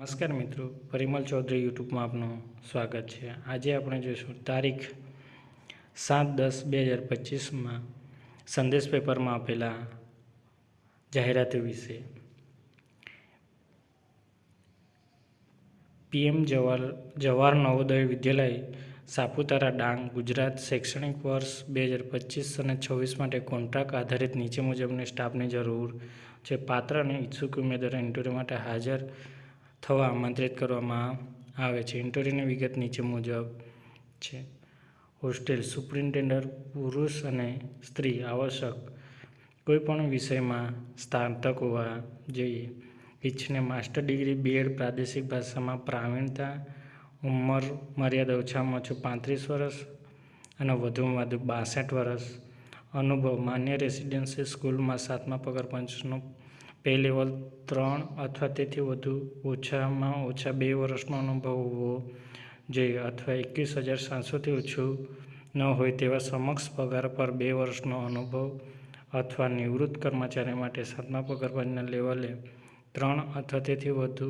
નમસ્કાર મિત્રો, પરિમલ ચૌધરી યુટ્યુબમાં આપનું સ્વાગત છે. આજે આપણે જોઈશું તારીખ સાત દસ બે હજાર પચીસમાં સંદેશ પેપરમાં આપેલા જાહેરાતો વિશે. પીએમ જવાહર જવાહર નવોદય વિદ્યાલય, સાપુતારા ડાંગ, ગુજરાત શૈક્ષણિક વર્ષ બે હજાર પચીસ અને છવ્વીસ માટે કોન્ટ્રાક્ટ આધારિત નીચે મુજબની સ્ટાફની જરૂર છે. પાત્ર અને ઈચ્છુક ઉમેદવારો ઇન્ટરવ્યૂ માટે હાજર થવા આમંત્રિત કરવામાં આવે છે. ઇન્ટરવ્યૂની વિગત નીચે મુજબ છે. હોસ્ટેલ સુપ્રિન્ટેન્ડન્ટ પુરુષ અને સ્ત્રી આવશ્યક કોઈપણ વિષયમાં સ્નાતક હોવા જોઈએ. ઈચ્છને માસ્ટર ડિગ્રી, બીએડ, પ્રાદેશિક ભાષામાં પ્રાવીણતા, ઉંમર મર્યાદા ઓછામાં ઓછું પાંત્રીસ વર્ષ અને વધુમાં વધુ બાસઠ વર્ષ. અનુભવ, માન્ય રેસિડેન્સી સ્કૂલમાં સાતમા પગાર પંચનો પે લેવલ ત્રણ અથવા તેથી વધુ ઓછામાં ઓછા બે વર્ષનો અનુભવ હોવો જોઈએ અથવા એકવીસ હજાર સાતસોથી ઓછું ન હોય તેવા સમક્ષ પગાર પર બે વર્ષનો અનુભવ અથવા નિવૃત્ત કર્મચારી માટે સાતમા પગાર પંચના લેવલે ત્રણ અથવા તેથી વધુ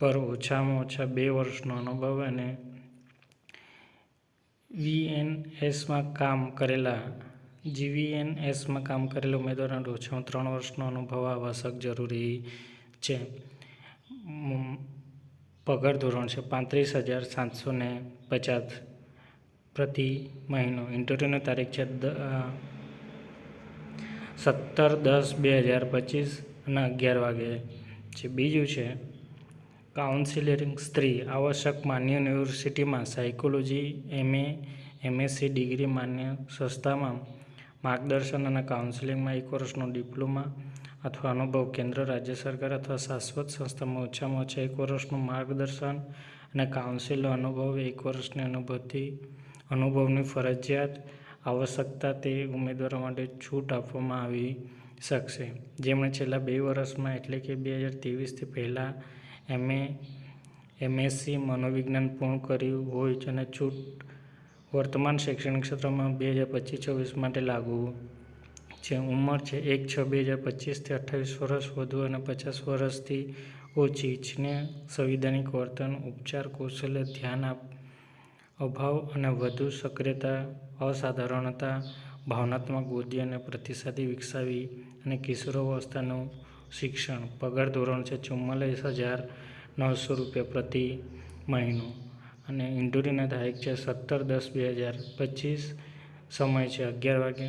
પર ઓછામાં ઓછા બે વર્ષનો અનુભવ અને વીએનએસમાં કામ કરેલા જીવીએનએસમાં કામ કરેલા ઉમેદવારોને ઓછામાં ત્રણ વર્ષનો અનુભવ આવશ્યક જરૂરી છે. પગાર ધોરણ છે પાંત્રીસ હજાર સાતસો ને પચાસ પ્રતિ મહિનો. ઇન્ટરવ્યૂની તારીખ છે સત્તર દસ બે હજાર પચીસ અને અગિયાર વાગે છે. બીજું છે કાઉન્સિલરિંગ સ્ત્રી. આવશ્યક માન્ય યુનિવર્સિટીમાં સાયકોલોજી, એમએ, એમએસસી ડિગ્રી માન્ય સંસ્થામાં માર્ગદર્શન અને કાઉન્સિલિંગમાં એક વર્ષનો ડિપ્લોમા અથવા અનુભવ કેન્દ્ર રાજ્ય સરકાર અથવા શાશ્વત સંસ્થામાં ઓછામાં ઓછા એક વર્ષનું માર્ગદર્શન અને કાઉન્સિલ અનુભવ એક વર્ષની અનુભવથી, અનુભવની ફરજિયાત આવશ્યકતા તે ઉમેદવારો માટે છૂટ આપવામાં આવી શકશે. જેમણે છેલ્લા બે વર્ષમાં એટલે કે બે હજાર ત્રેવીસથી પહેલાં એમએ, એમએસસી મનોવિજ્ઞાન પૂર્ણ કર્યું હોય અને છૂટ વર્તમાન શૈક્ષણિક ક્ષેત્રમાં બે હજાર પચીસ છવ્વીસ માટે લાગુ. જે ઉંમર છે એક છ બે હજાર પચીસથી અઠ્ઠાવીસ વર્ષ વધુ અને પચાસ વર્ષથી ઓછી. ઇચ્છને સંવિધાનિક વર્તન, ઉપચાર, કૌશલ્ય, ધ્યાન આપ, અભાવ અને વધુ સક્રિયતા, અસાધારણતા, ભાવનાત્મક બુદ્ધિ અને પ્રતિસાદી વિકસાવી અને કિશોરાવસ્થાનું શિક્ષણ. પગાર ધોરણ છે ચુમ્માલીસ હજાર નવસો રૂપિયા પ્રતિ મહિનો. અને ઇન્ટરવ્યૂની તારીખ છે સત્તર દસ બે હજાર પચીસ. સમય છે અગિયાર વાગે.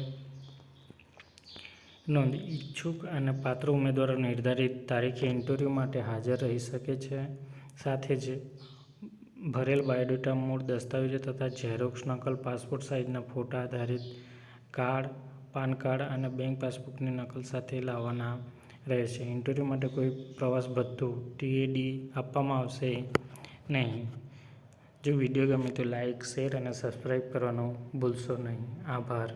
નોંધ ઈચ્છુક અને પાત્ર ઉમેદવારો નિર્ધારિત તારીખે ઇન્ટરવ્યૂ માટે હાજર રહી શકે છે. સાથે જ ભરેલ બાયોડેટા મૂળ દસ્તાવેજો તથા ઝેરોક્ષ નકલ, પાસપોર્ટ સાઇઝના ફોટા આધારિત કાર્ડ, પાન કાર્ડ અને બેંક પાસબુકની નકલ સાથે લાવવાના રહેશે. ઇન્ટરવ્યૂ માટે કોઈ પ્રવાસ ભથ્થું ટીએડી આપવામાં આવશે નહીં. જો વીડિયો ગમે તો લાઇક શેર અને સબસ્ક્રાઈબ કરવાનું ભૂલશો નહીં. આભાર.